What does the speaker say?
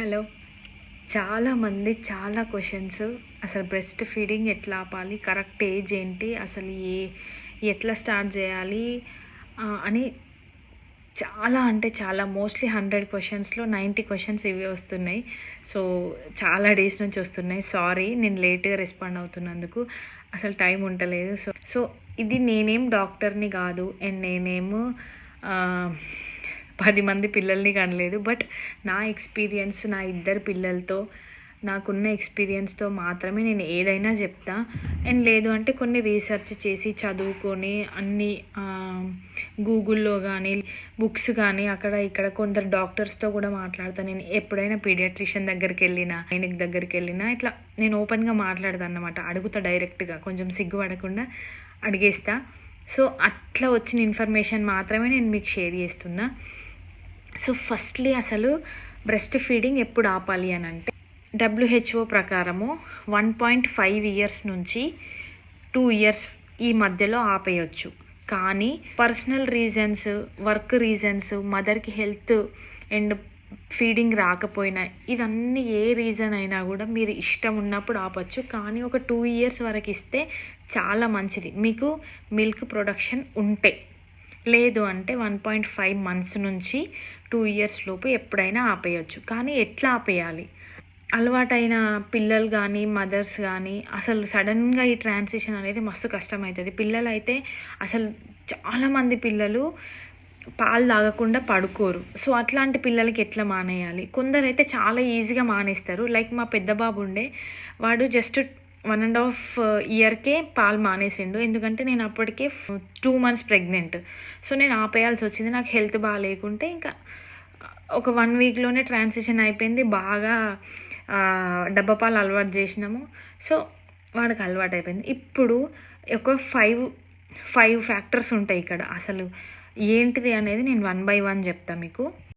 Hello. చాలామంది చాలా questions అసలు బ్రెస్ట్ ఫీడింగ్ ఎట్లా ఆపాలి? కరెక్ట్ ఏజ్ ఏంటి? అసలు ఏ ఎట్లా స్టార్ట్ చేయాలి? అని చాలా అంటే చాలా మోస్ట్లీ హండ్రెడ్ క్వశ్చన్స్లో నైంటీ క్వశ్చన్స్ ఇవి వస్తున్నాయి. సో చాలా డేస్ నుంచి వస్తున్నాయి. సారీ నేను లేట్గా రెస్పాండ్ అవుతున్నందుకు. అసలు టైం ఉండలేదు. సో సో ఇది నేనేం డాక్టర్ని కాదు. అండ్ నేనేమో పది మంది పిల్లల్ని కనలేదు. బట్ నా ఎక్స్పీరియన్స్ నా ఇద్దరు పిల్లలతో నాకున్న ఎక్స్పీరియన్స్తో మాత్రమే నేను ఏదైనా చెప్తా. అండ్ లేదు అంటే కొన్ని రీసెర్చ్ చేసి చదువుకొని అన్ని గూగుల్లో కానీ బుక్స్ కానీ అక్కడ ఇక్కడ కొందరు డాక్టర్స్తో కూడా మాట్లాడతాను నేను ఎప్పుడైనా పీడియాట్రిషియన్ దగ్గరికి వెళ్ళినా క్లినిక్ దగ్గరికి వెళ్ళినా ఇట్లా నేను ఓపెన్గా మాట్లాడతాను అన్నమాట. అడుగుతా డైరెక్ట్గా కొంచెం సిగ్గుపడకుండా అడిగేస్తా. సో అట్లా వచ్చిన ఇన్ఫర్మేషన్ మాత్రమే నేను మీకు షేర్ చేస్తున్నా. సో ఫస్ట్లీ అసలు బ్రెస్ట్ ఫీడింగ్ ఎప్పుడు ఆపాలి అని అంటే డబ్ల్యూహెచ్ఓ ప్రకారము వన్ పాయింట్ ఫైవ్ ఇయర్స్ నుంచి టూ ఇయర్స్ ఈ మధ్యలో ఆపేయచ్చు. కానీ పర్సనల్ రీజన్స్ వర్క్ రీజన్స్ మదర్కి హెల్త్ అండ్ ఫీడింగ్ రాకపోయినా ఇదన్నీ ఏ రీజన్ అయినా కూడా మీరు ఇష్టం ఉన్నప్పుడు ఆపచ్చు. కానీ ఒక టూ ఇయర్స్ వరకు ఇస్తే చాలా మంచిది. మీకు మిల్క్ ప్రొడక్షన్ ఉంటే. లేదు అంటే వన్ పాయింట్ ఫైవ్ మంత్స్ నుంచి టూ ఇయర్స్ లోపు ఎప్పుడైనా ఆపేయచ్చు. కానీ ఎట్లా ఆపేయాలి? అలవాటైన పిల్లలు కానీ మదర్స్ కానీ అసలు సడన్గా ఈ ట్రాన్సిషన్ అనేది మస్తు కష్టమవుతుంది పిల్లలు అయితే అసలు చాలామంది పిల్లలు పాలు తాగకుండా పడుకోరు. సో అట్లాంటి పిల్లలకి ఎట్లా మానేయాలి? కొందరైతే చాలా ఈజీగా మానేస్తారు. లైక్ మా పెద్ద బాబు ఉండే వాడు జస్ట్ వన్ అండ్ హాఫ్ ఇయర్కే పాలు మానేసిండు. ఎందుకంటే నేను అప్పటికే టూ మంత్స్ ప్రెగ్నెంట్. సో నేను ఆపేయాల్సి వచ్చింది. నాకు హెల్త్ బాగాలేకుంటే ఇంకా ఒక వన్ వీక్లోనే ట్రాన్సిషన్ అయిపోయింది. బాగా డబ్బా పాలు అలవాటు చేసినాము. సో వాడికి అలవాటు అయిపోయింది. ఇప్పుడు ఒక ఫైవ్ ఫైవ్ ఫ్యాక్టర్స్ ఉంటాయి ఇక్కడ. అసలు ఏంటిది అనేది నేను వన్ బై వన్ చెప్తా మీకు.